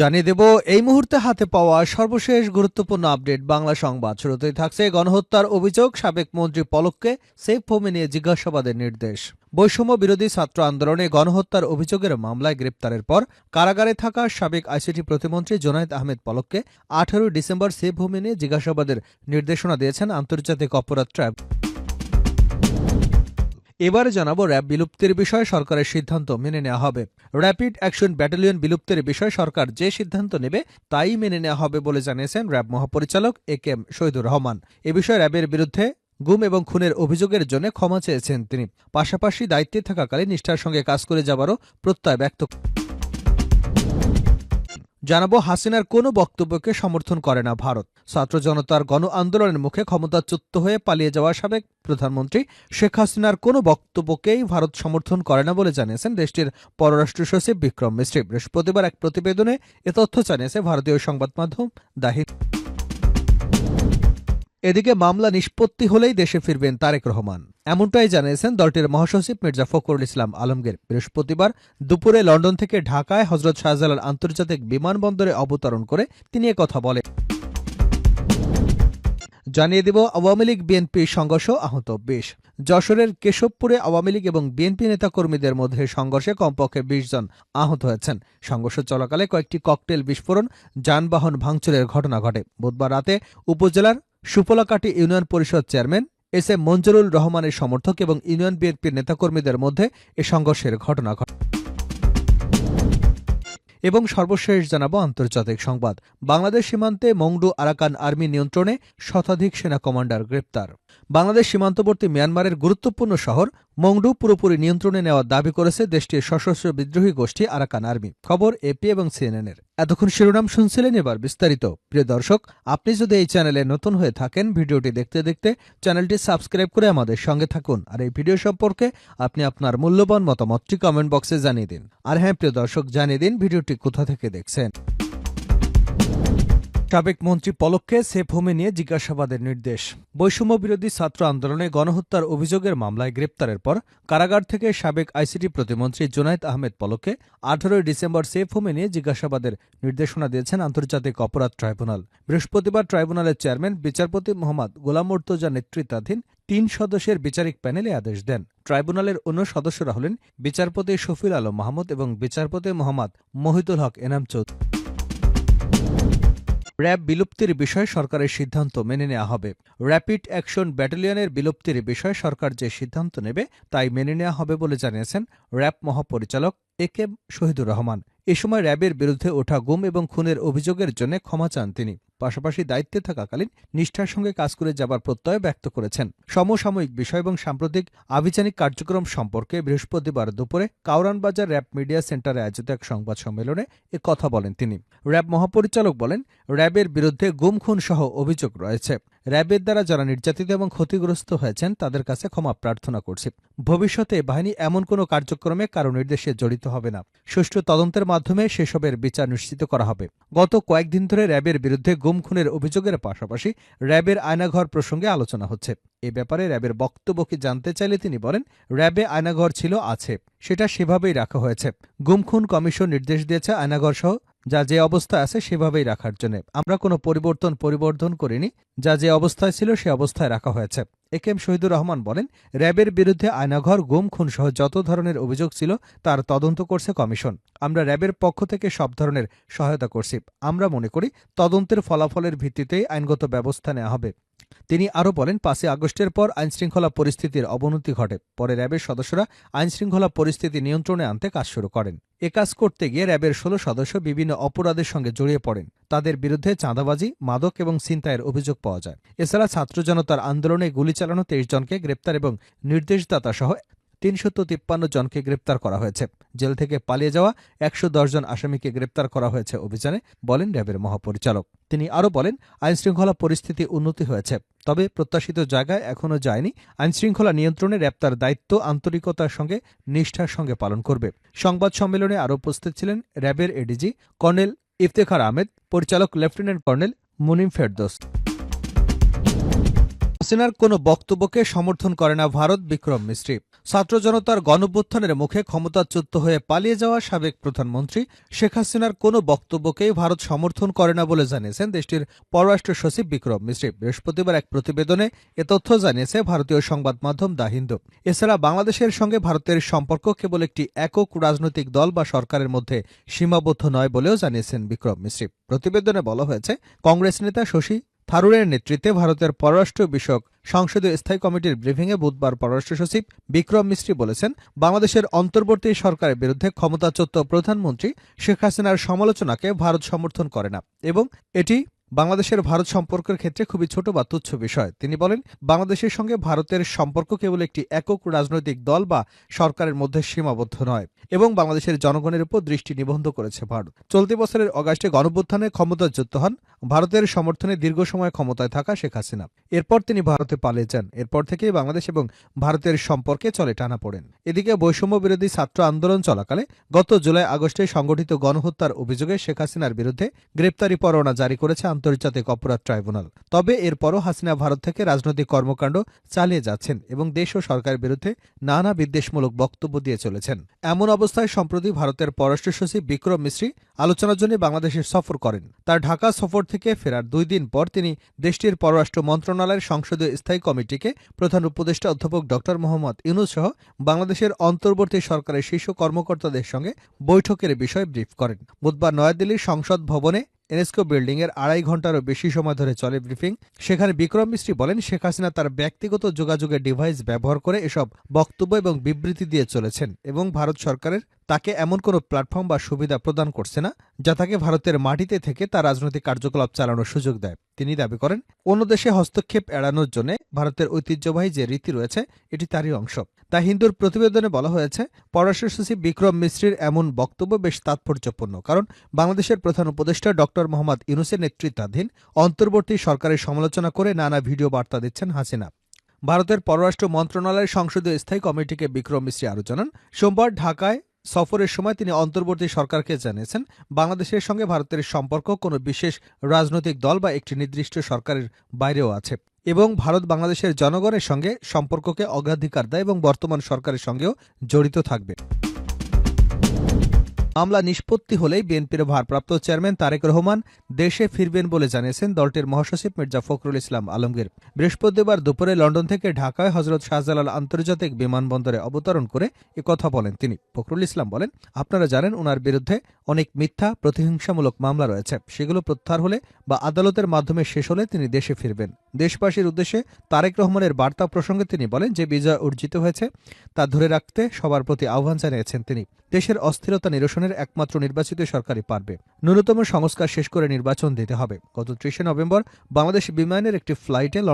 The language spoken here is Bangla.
জানিয়ে দেব, এই মুহূর্তে হাতে পাওয়া সর্বশেষ গুরুত্বপূর্ণ আপডেট বাংলা সংবাদ। শুরুতেই থাকছে গণহত্যার অভিযোগ, সাবেক মন্ত্রী পলককে সেফ হোমে নিয়ে জিজ্ঞাসাবাদের নির্দেশ। বৈষম্য বিরোধী ছাত্র আন্দোলনে গণহত্যার অভিযোগের মামলায় গ্রেপ্তারের পর কারাগারে থাকা সাবেক আইসিটি প্রতিমন্ত্রী জোনায়েদ আহমেদ পলককে আঠারোই ডিসেম্বর সেফ হোমে নিয়ে জিজ্ঞাসাবাদের নির্দেশনা দিয়েছেন আন্তর্জাতিক অপরাধ ট্রাইব এবারে জানাব র্যাব বিলুপ্তির বিষয়ে সরকারের সিদ্ধান্ত মেনে নেওয়া হবে। র্যাপিড অ্যাকশন ব্যাটালিয়ন বিলুপ্তির বিষয়ে সরকার যে সিদ্ধান্ত নেবে, তাই মেনে নেওয়া হবে বলে জানিয়েছেন র্যাব মহাপরিচালক A K M Shahidur Rahman. এ বিষয়ে র্যাবের বিরুদ্ধে গুম এবং খুনের অভিযোগের জন্য ক্ষমা চেয়েছেন তিনি। পাশাপাশি দায়িত্বে থাকাকালে নিষ্ঠার সঙ্গে কাজ করে যাবারও প্রত্যয় ব্যক্ত জানাব হাসিনার কোনো বক্তব্যকে সমর্থন করে না ভারত। ছাত্র জনতার গণ আন্দোলনের মুখে ক্ষমতাচ্যুত হয়ে পালিয়ে যাওয়া সাবেক প্রধানমন্ত্রী শেখ হাসিনার কোনো বক্তব্যকেই ভারত সমর্থন করে না বলে জানিয়েছেন দেশটির পররাষ্ট্র সচিব বিক্রম মিশ্রী বৃহস্পতিবার এক প্রতিবেদনে এ তথ্য জানিয়েছে ভারতীয় সংবাদ মাধ্যম দাহি এদিকে মামলা নিষ্পত্তি হলেই দেশে ফিরবেন তারেক রহমান। এমনটাই জানিয়েছেন দলটির মহাসচিব মির্জা ফখরুল ইসলাম আলমগীর। বৃহস্পতিবার দুপুরে লন্ডন থেকে ঢাকায় হজরত শাহজালাল আন্তর্জাতিক বিমানবন্দরে অবতরণ করে তিনি কথা বলেন। জানিয়ে দেব, আওয়ামী লীগ, বিএনপি সংঘর্ষ আহত বিশ। যশোরের কেশবপুরে আওয়ামী লীগ এবং বিএনপি নেতাকর্মীদের মধ্যে সংঘর্ষে কমপক্ষে বিশ জন আহত হয়েছেন। সংঘর্ষ চলাকালে কয়েকটি ককটেল বিস্ফোরণ, যানবাহন ভাঙচুরের ঘটনা ঘটে। বুধবার রাতে উপজেলার Suplakati union parishad chairman S M Manjurul রহমানের সমর্থক এবং ইউনিয়ন বিএনপির নেতাকর্মীদের মধ্যে এ সংঘর্ষের ঘটনা ঘটে এবং সর্বশেষ জানাব আন্তর্জাতিক সংবাদ। বাংলাদেশ সীমান্তে মংডু আরাকান আর্মি নিয়ন্ত্রণে শতাধিক সেনা কমান্ডার গ্রেপ্তার। বাংলাদেশ সীমান্তবর্তী মিয়ানমারের গুরুত্বপূর্ণ শহর মংডু পুরোপুরি নিয়ন্ত্রণে নেওয়ার দাবি করেছে দেশটির সশস্ত্র বিদ্রোহী গোষ্ঠী আরাকান আর্মি। খবর এপি এবং সিএনএনের। এতক্ষণ শিরোনাম শুনছিলেন এবার বিস্তারিত। প্রিয় দর্শক, আপনি যদি এই চ্যানেলে নতুন হয়ে থাকেন, ভিডিওটি দেখতে দেখতে চ্যানেলটি সাবস্ক্রাইব করে আমাদের সঙ্গে থাকুন। আর এই ভিডিও সম্পর্কে আপনি আপনার মূল্যবান মতামতটি কমেন্ট বক্সে জানিয়ে দিন। আর হ্যাঁ প্রিয় দর্শক, জানিয়ে দিন ভিডিওটি কোথা থেকে দেখছেন। সাবেক মন্ত্রী পলককে সেফ হোমে নিয়ে জিজ্ঞাসাবাদের নির্দেশ। বৈষম্য বিরোধী ছাত্র আন্দোলনে গণহত্যার অভিযোগের মামলায় গ্রেপ্তারের পর কারাগার থেকে সাবেক আইসিটি প্রতিমন্ত্রী জোনায়েদ আহমেদ পলককে আঠারোই ডিসেম্বর সেফ হোমে নিয়ে জিজ্ঞাসাবাদের নির্দেশনা দিয়েছেন আন্তর্জাতিক অপরাধ ট্রাইব্যুনাল। বৃহস্পতিবার ট্রাইব্যুনালের চেয়ারম্যান, বিচারপতি মোহাম্মদ গোলাম মুর্তজা নেতৃত্বাধীন তিন সদস্যের বিচারিক প্যানেলে আদেশ দেন। ট্রাইব্যুনালের অন্য সদস্যরা হলেন বিচারপতি শফিল আলম মাহমুদ এবং বিচারপতি মোহাম্মদ মহিদুল হক এনাম চৌধুরী। র্যাব বিলুপ্তির বিষয়ে সরকারের সিদ্ধান্ত মেনে নেওয়া হবে। র্যাপিড অ্যাকশন ব্যাটালিয়নের বিলুপ্তির বিষয়ে সরকার যে সিদ্ধান্ত নেবে, তাই মেনে নেওয়া হবে বলে জানিয়েছেন র্যাব মহাপরিচালক এ কে শহীদুর রহমান। এ সময় র্যাবের বিরুদ্ধে ওঠা গুম এবং খুনের অভিযোগের জন্য ক্ষমা চান তিনি। পাশাপাশি দায়িত্বে থাকাকালীন নিষ্ঠার সঙ্গে কাজ করে যাবার প্রত্যয় ব্যক্ত করেছেন। সমসাময়িক বিষয় এবং সাম্প্রতিক আভিযানিক কার্যক্রম সম্পর্কে বৃহস্পতিবার দুপুরে কাউরানবাজার র্যাব মিডিয়া সেন্টারে আয়োজিত এক সংবাদ সম্মেলনে এ কথা বলেন তিনি। র্যাব মহাপরিচালক বলেন, র্যাবের বিরুদ্ধে গুম খুন সহ অভিযোগ রয়েছে। র্যাবের দ্বারা যারা নির্যাতিত এবং ক্ষতিগ্রস্ত হয়েছেন, তাদের কাছে ক্ষমা প্রার্থনা করছি। ভবিষ্যতে বাহিনী এমন কোনো কার্যক্রমে কারও নির্দেশে জড়িত হবে না। সুষ্ঠু তদন্তের মাধ্যমে সেসবের বিচার নিশ্চিত করা হবে। গত কয়েকদিন ধরে র্যাবের বিরুদ্ধে গুম খুনের অভিযোগের পাশাপাশি র্যাবের আয়নাঘর প্রসঙ্গে আলোচনা হচ্ছে। এ ব্যাপারে র্যাবের বক্তব্য কি জানতে চাইলে তিনি বলেন, র্যাবে আয়নাঘর ছিল, আছে। সেটা সেভাবেই রাখা হয়েছে। গুম খুন কমিশন নির্দেশ দিয়েছে আয়নাঘর সহ যা যে অবস্থায় আছে সেভাবেই রাখার জন্য। আমরা কোনো পরিবর্তন পরিবর্ধন করিনি, যা যে অবস্থায় ছিল সে অবস্থায় রাখা হয়েছে। A K M Shahidur Rahman বলেন, র্যাবের বিরুদ্ধে আয়নাঘর, গুম খুন সহ যত ধরনের অভিযোগ ছিল, তার তদন্ত করছে কমিশন। আমরা র্যাবের পক্ষ থেকে সব ধরনের সহায়তা করছি। আমরা মনে করি তদন্তের ফলাফলের ভিত্তিতেই আইনগত ব্যবস্থা নেওয়া হবে। তিনি আরও বলেন, পাঁচই আগস্টের পর আইনশৃঙ্খলা পরিস্থিতির অবনতি ঘটে। পরে র্যাবের সদস্যরা আইনশৃঙ্খলা পরিস্থিতি নিয়ন্ত্রণে আনতে কাজ শুরু করেন। এ কাজ করতে গিয়ে র্যাবের ষোলো সদস্য বিভিন্ন অপরাধের সঙ্গে জড়িয়ে পড়েন। তাদের বিরুদ্ধে চাঁদাবাজি, মাদক এবং ছিনতাইয়ের অভিযোগ পাওয়া যায়। এছাড়া ছাত্র জনতার আন্দোলনে গুলি চালানো তেইশ জনকে গ্রেপ্তার এবং নির্দেশদাতা সহ তিনশত তিপ্পান্ন জনকে গ্রেপ্তার করা হয়েছে। জেল থেকে পালিয়ে যাওয়া একশো জন আসামিকে গ্রেপ্তার করা হয়েছে অভিযানে, বলেন র্যাবের মহাপরিচালক। তিনি আরও বলেন, আইনশৃঙ্খলা পরিস্থিতি উন্নতি হয়েছে, তবে প্রত্যাশিত জায়গায় এখনও যায়নি। আইনশৃঙ্খলা নিয়ন্ত্রণে র্যাব তার দায়িত্ব আন্তরিকতার সঙ্গে, নিষ্ঠার সঙ্গে পালন করবে। সংবাদ সম্মেলনে আরও উপস্থিত ছিলেন র্যাবের এডিজি কর্নেল ইফতেখার আহমেদ, পরিচালক লেফটেন্যান্ট কর্নেল মুনিম ফেরদোস। হাসিনার কোনো বক্তব্যকে সমর্থন করে না ভারত, বিক্রম মিস্ত্রি। ছাত্র জনতার গণভ্যুত্থানের মুখে ক্ষমতাচ্যুত হয়ে পালিয়ে যাওয়া সাবেক প্রধানমন্ত্রী শেখ হাসিনার কোনো বক্তব্যকেই ভারত সমর্থন করে না বলে জানিয়েছেন দেশটির পররাষ্ট্র সচিব বিক্রম মিস্ত্রি। বৃহস্পতিবার এক প্রতিবেদনে এ তথ্য জানিয়েছে ভারতীয় সংবাদ মাধ্যম দা হিন্দু। এছাড়া বাংলাদেশের সঙ্গে ভারতের সম্পর্ক কেবল একটি একক রাজনৈতিক দল বা সরকারের মধ্যে সীমাবদ্ধ নয় বলেও জানিয়েছেন বিক্রম মিশ্রি প্রতিবেদনে বলা হয়েছে, কংগ্রেস নেতা শশী থারুরের নেতৃত্বে ভারতের পররাষ্ট্র বিষয়ক সংসদীয় স্থায়ী কমিটির ব্রিফিংয়ে বুধবার পররাষ্ট্র সচিব বিক্রম মিশ্রি বলেছেন, বাংলাদেশের অন্তর্বর্তী সরকারের বিরুদ্ধে ক্ষমতাচ্যুত প্রধানমন্ত্রী শেখ হাসিনার সমালোচনাকে ভারত সমর্থন করে না এবং এটি বাংলাদেশের ভারত সম্পর্কের ক্ষেত্রে খুবই ছোট বা তুচ্ছ বিষয়। তিনি বলেন, বাংলাদেশের সঙ্গে ভারতের সম্পর্ক কেবল একটি একক রাজনৈতিক দল বা সরকারের মধ্যে সীমাবদ্ধ নয় এবং বাংলাদেশের জনগণের উপর দৃষ্টি নিবন্ধ করেছে ভারত। চলতি বছরের অগাস্টে গণভ্যুত্থানে ক্ষমতাচ্যুত হন। ভারতের সমর্থনে দীর্ঘ সময় ক্ষমতায় থাকা শেখ হাসিনা। এরপর তিনি ভারতে পালিয়ে যান। এরপর থেকেই বাংলাদেশ এবং ভারতের সম্পর্কে চলে টানা পড়েন। এদিকে বৈষম্য বিরোধী ছাত্র আন্দোলন চলাকালে গত জুলাই আগস্টে সংগঠিত গণহত্যার অভিযোগে শেখ হাসিনার বিরুদ্ধে গ্রেপ্তারি পরোয়ানা জারি করেছে আন্তর্জাতিক অপরাধ ট্রাইব্যুনাল। তবে এরপরও হাসিনা ভারত থেকে রাজনৈতিক কর্মকাণ্ড চালিয়ে যাচ্ছেন এবং দেশ ও সরকারের বিরুদ্ধে নানা বিদ্বেষমূলক বক্তব্য দিয়ে চলেছেন। এমন অবস্থায় সম্প্রতি ভারতের পররাষ্ট্র সচিব বিক্রম মিশ্রী আলোচনার জন্য বাংলাদেশে সফর করেন। তার ঢাকা সফর থেকে ফেরার দুই দিন পর তিনি দেশটির পররাষ্ট্র মন্ত্রণালয়ের সংসদীয় স্থায়ী কমিটিকে প্রধান উপদেষ্টা অধ্যাপক ড মোহাম্মদ ইউনুস সহ বাংলাদেশের অন্তর্বর্তী সরকারের শীর্ষ কর্মকর্তাদের সঙ্গে বৈঠকের বিষয়ে ব্রিফ করেন। বুধবার নয়াদিল্লির সংসদ ভবনে এনএসকো বিল্ডিং এর আড়াই ঘন্টারও বেশি সময় ধরে চলে ব্রিফিং। সেখানে বিক্রম মিস্ত্রি বলেন, শেখ হাসিনা তার ব্যক্তিগত যোগাযোগের ডিভাইস ব্যবহার করে এসব বক্তব্য এবং বিবৃতি দিয়ে চলেছেন এবং ভারত সরকারের তাকে এমন কোনো প্ল্যাটফর্ম বা সুবিধা প্রদান করছে না, যা তাকে ভারতের মাটিতে থেকে তার রাজনৈতিক কার্যকলাপ চালানোর সুযোগ দেয়। তিনি দাবি করেন, অন্য দেশে হস্তক্ষেপ এড়ানোর জন্য ভারতের ঐতিহ্যবাহী যে রীতি রয়েছে, এটি তারই অংশ। তা হিন্দুর প্রতিবেদনে বলা হয়েছে, পররাষ্ট্র সচিব বিক্রম মিশ্রির এমন বক্তব্য বেশ তাৎপর্যপূর্ণ, কারণ বাংলাদেশের প্রধান উপদেষ্টা ড. মোহাম্মদ ইউনুসের নেতৃত্বাধীন অন্তর্বর্তী সরকারের সমালোচনা করে নানা ভিডিও বার্তা দিচ্ছেন হাসিনা। ভারতের পররাষ্ট্র মন্ত্রণালয়ের সংসদীয় স্থায়ী কমিটিকে বিক্রম মিশ্রী আরও জানান, সোমবার ঢাকায় সফরের সময় তিনি অন্তর্বর্তী সরকারকে জানিয়েছেন, বাংলাদেশের সঙ্গে ভারতের সম্পর্ক কোনো বিশেষ রাজনৈতিক দল বা একটি নির্দিষ্ট সরকারের বাইরেও আছে এবং ভারত বাংলাদেশের জনগণের সঙ্গে সম্পর্ককে অগ্রাধিকার দেয় এবং বর্তমান সরকারের সঙ্গেও জড়িত থাকবে। মামলা নিষ্পত্তি হলেই বিএনপির ভারপ্রাপ্ত চেয়ারম্যান তারেক রহমান দেশে ফিরবেন বলে জানিয়েছেন দলটির মহাসচিব মির্জা ফখরুল ইসলাম আলমগীর। বৃহস্পতিবার দুপুরে লন্ডন থেকে ঢাকায় হজরত শাহজালাল আন্তর্জাতিক বিমানবন্দরে অবতরণ করে কথা বলেন তিনি। ফখরুল ইসলাম বলেন, আপনারা জানেন ওনার বিরুদ্ধে অনেক মিথ্যা, প্রতিহিংসামূলক মামলা রয়েছে। সেগুলো প্রত্যাহার হলে বা আদালতের মাধ্যমে শেষ হলে তিনি দেশে ফিরবেন। দেশবাসীর উদ্দেশ্যে তারেক রহমানের বার্তা প্রসঙ্গে তিনি বলেন যে বিজয় অর্জিত হয়েছে, তা ধরে রাখতে সবার প্রতি আহ্বান জানিয়েছেন তিনি। দেশের অস্থিরতা নিরসনের একমাত্র নির্বাচিত সরকারই পারবে। ন্যূনতম সংস্কার শেষ করে নির্বাচন দিতে হবে। গত ত্রিশে নভেম্বর বাংলাদেশ বিমানের একটি ফ্লাইটে